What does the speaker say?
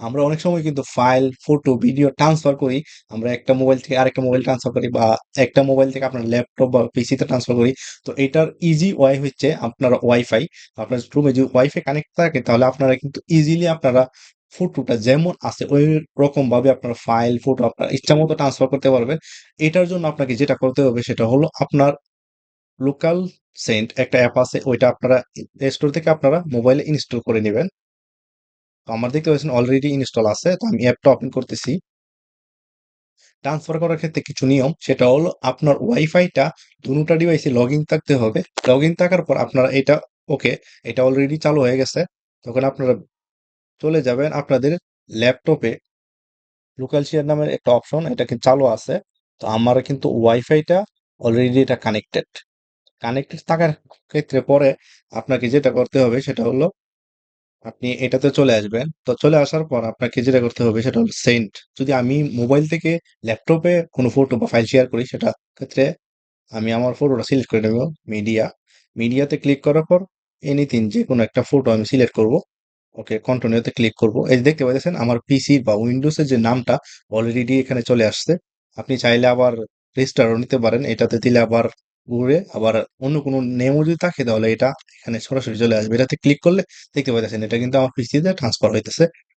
আমরা অনেক সময় কিন্তু ফাইল, ফটো, ভিডিও ট্রান্সফার করি। আমরা একটা মোবাইল থেকে আরেকটা মোবাইল ট্রান্সফার করি বা একটা মোবাইল থেকে আপনার ল্যাপটপ বা পিসিতে ট্রান্সফার করি। তো এটার ইজি ওয়াই হচ্ছে আপনার ওয়াইফাই। আপনার রুমে যদি ওয়াইফাই কানেক্ট থাকে তাহলে আপনারা কিন্তু ইজিলি আপনারা ফটোটা যেমন আছে ওই রকম ভাবে আপনার ফাইল, ফটো আপনার ইচ্ছা মতো ট্রান্সফার করতে পারবেন। এটার জন্য আপনাকে যেটা করতে হবে সেটা হলো আপনার লোকাল সেন্ট একটা অ্যাপ আছে ওইটা আপনারা স্টোর থেকে আপনারা মোবাইলে ইনস্টল করে নিবেন। আমার দেখতে পাচ্ছেন অলরেডি ইনস্টল আছে। তো আমি অ্যাপটা ওপেন করতেছি। ট্রান্সফার করার ক্ষেত্রে কিছু নিয়ম, সেটা হলো আপনার ওয়াইফাইটা দুটা ডিভাইসে লগ ইন থাকতে হবে। লগ ইন থাকার পর আপনারা এটা ওকে এটা অলরেডি চালু হয়ে গেছে। তখন আপনারা চলে যাবেন আপনাদের ল্যাপটপে লোকাল শেয়ার নামের একটা অপশন এটা কিন্তু চালু আছে। তো আমার কিন্তু ওয়াইফাইটা অলরেডি এটা কানেক্টেড। কানেক্টেড থাকার ক্ষেত্রে পরে আপনাকে যেটা করতে হবে, সেটা হলো আপনি এটাতে চলে আসবেন। তো চলে আসার পর আপনাকে যেটা করতে হবে সেটা হলো সেন্ট যদি আমি মোবাইল থেকে ল্যাপটপে কোনো ফটো বা ফাইল শেয়ার করি, সেটা ক্ষেত্রে আমি আমার ফটোটা সিলেক্ট করে নেব মিডিয়া। মিডিয়াতে ক্লিক করার পর এনিথিং যে কোনো একটা ফটো আমি সিলেক্ট করব। ওকে কন্টিনিউতে ক্লিক করব। এই দেখতে পাচ্ছেন আমার পিসি বা উইন্ডোজের যে নামটা অলরেডি এখানে চলে আসছে। আপনি চাইলে আবার রেজিস্টারও নিতে পারেন। এটাতে দিলে আবার ঘুরে আবার অন্য কোনো নেমও যদি থাকে, তাহলে এটা এখানে সরাসরি চলে আসবে। এটাতে ক্লিক করলে দেখতে পাইতেছেন, এটা কিন্তু আমার পিসিতে ট্রান্সফার হইতেছে।